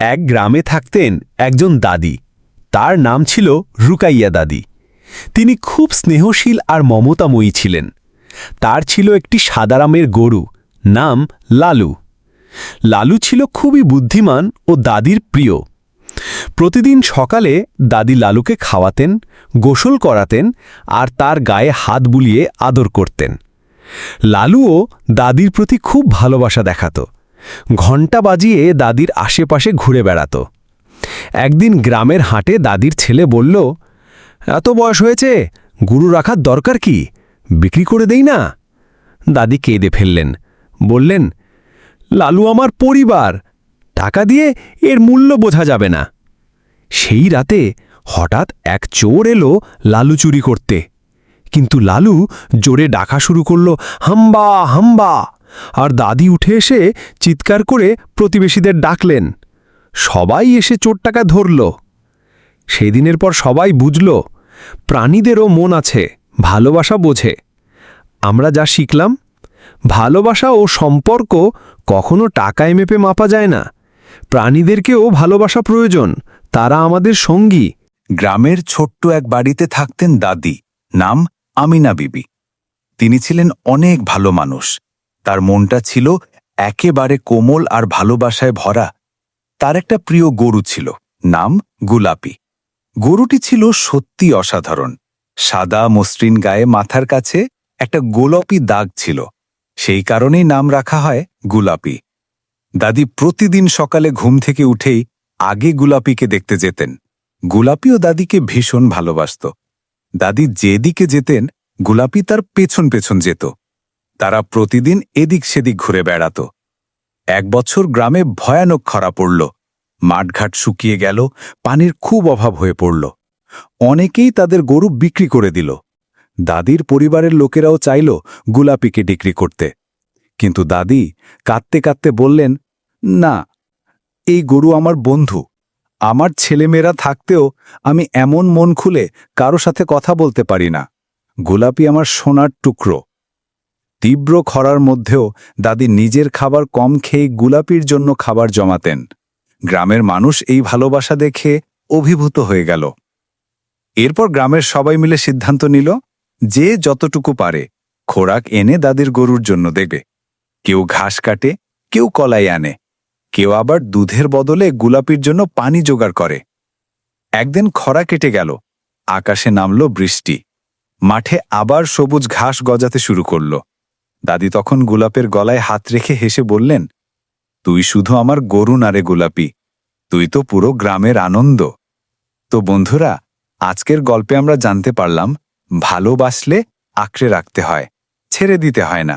এক গ্রামে থাকতেন একজন দাদি। তার নাম ছিল রুকাইয়া দাদি। তিনি খুব স্নেহশীল আর মমতাময়ী ছিলেন। তার ছিল একটি সাদারামের গরু, নাম লালু। লালু ছিল খুবই বুদ্ধিমান ও দাদির প্রিয়। প্রতিদিন সকালে দাদি লালুকে খাওয়াতেন, গোসল করাতেন আর তার গায়ে হাত বুলিয়ে আদর করতেন। লালুও দাদির প্রতি খুব ভালোবাসা দেখাত। ঘণ্টা বাজিয়ে দাদির আশেপাশে ঘুরে বেড়াত। একদিন গ্রামের হাটে দাদির ছেলে বলল, এত বয়স হয়েছে, গুরু রাখার দরকার কি? বিক্রি করে দেই না? দাদি কেঁদে ফেললেন, বললেন, লালু আমার পরিবার, টাকা দিয়ে এর মূল্য বোঝা যাবে না। সেই রাতে হঠাৎ এক চোর এলো লালু চুরি করতে। কিন্তু লালু জোরে ডাকা শুরু করল, হাম্বা হাম্বা। আর দাদি উঠে এসে চিৎকার করে প্রতিবেশীদের ডাকলেন। সবাই এসে চোরটাকা ধরল। সেদিনের পর সবাই বুঝল, প্রাণীদেরও মন আছে, ভালোবাসা বোঝে। আমরা যা শিখলাম, ভালোবাসা ও সম্পর্ক কখনো টাকায় মেপে মাপা যায় না। প্রাণীদেরকেও ভালোবাসা প্রয়োজন, তারা আমাদের সঙ্গী। গ্রামের ছোট্ট এক বাড়িতে থাকতেন দাদি, নাম আমিনা বিবি। তিনি ছিলেন অনেক ভালো মানুষ। তার মনটা ছিল একেবারে কোমল আর ভালোবাসায় ভরা। তার একটা প্রিয় গরু ছিল, নাম গুলাপি। গরুটি ছিল সত্যি অসাধারণ। সাদা, মসৃণ গায়ে মাথার কাছে একটা গোলাপি দাগ ছিল। সেই কারণেই নাম রাখা হয় গুলাপি। দাদি প্রতিদিন সকালে ঘুম থেকে উঠেই আগে গুলাপিকে দেখতে যেতেন। গুলাপিও দাদিকে ভীষণ ভালোবাসত। দাদি যেদিকে যেতেন, গুলাপি তার পেছন পেছন যেত। তারা প্রতিদিন এদিক সেদিক ঘুরে বেড়াত। এক বছর গ্রামে ভয়ানক খরা পড়ল। মাঠঘাট শুকিয়ে গেল, পানির খুব অভাব হয়ে পড়ল। অনেকেই তাদের গরু বিক্রি করে দিল। দাদির পরিবারের লোকেরাও চাইল গুলাপিকে বিক্রি করতে। কিন্তু দাদি কাঁদতে কাঁদতে বললেন, না, এই গরু আমার বন্ধু। আমার ছেলেমেয়েরা থাকতেও আমি এমন মন খুলে কারও সাথে কথা বলতে পারি না। গোলাপি আমার সোনার টুকরো। তীব্র খরার মধ্যেও দাদি নিজের খাবার কম খেয়ে গুলাপির জন্য খাবার জমাতেন। গ্রামের মানুষ এই ভালোবাসা দেখে অভিভূত হয়ে গেল। এরপর গ্রামের সবাই মিলে সিদ্ধান্ত নিল যে যতটুকু পারে খোরাক এনে দাদির গরুর জন্য দেবে। কেউ ঘাস কাটে, কেউ কলাই আনে। কেউ আবার দুধের বদলে গুলাপির জন্য পানি জোগাড় করে। একদিন খরা কেটে গেল, আকাশে নামল বৃষ্টি। মাঠে আবার সবুজ ঘাস গজাতে শুরু করল। দাদি তখন গোলাপের গলায় হাত রেখে হেসে বললেন, তুই শুধু আমার গরু নারে গোলাপি, তুই তো পুরো গ্রামের আনন্দ। তো বন্ধুরা, আজকের গল্পে আমরা জানতে পারলাম, ভালোবাসলে আঁকড়ে রাখতে হয়, ছেড়ে দিতে হয় না।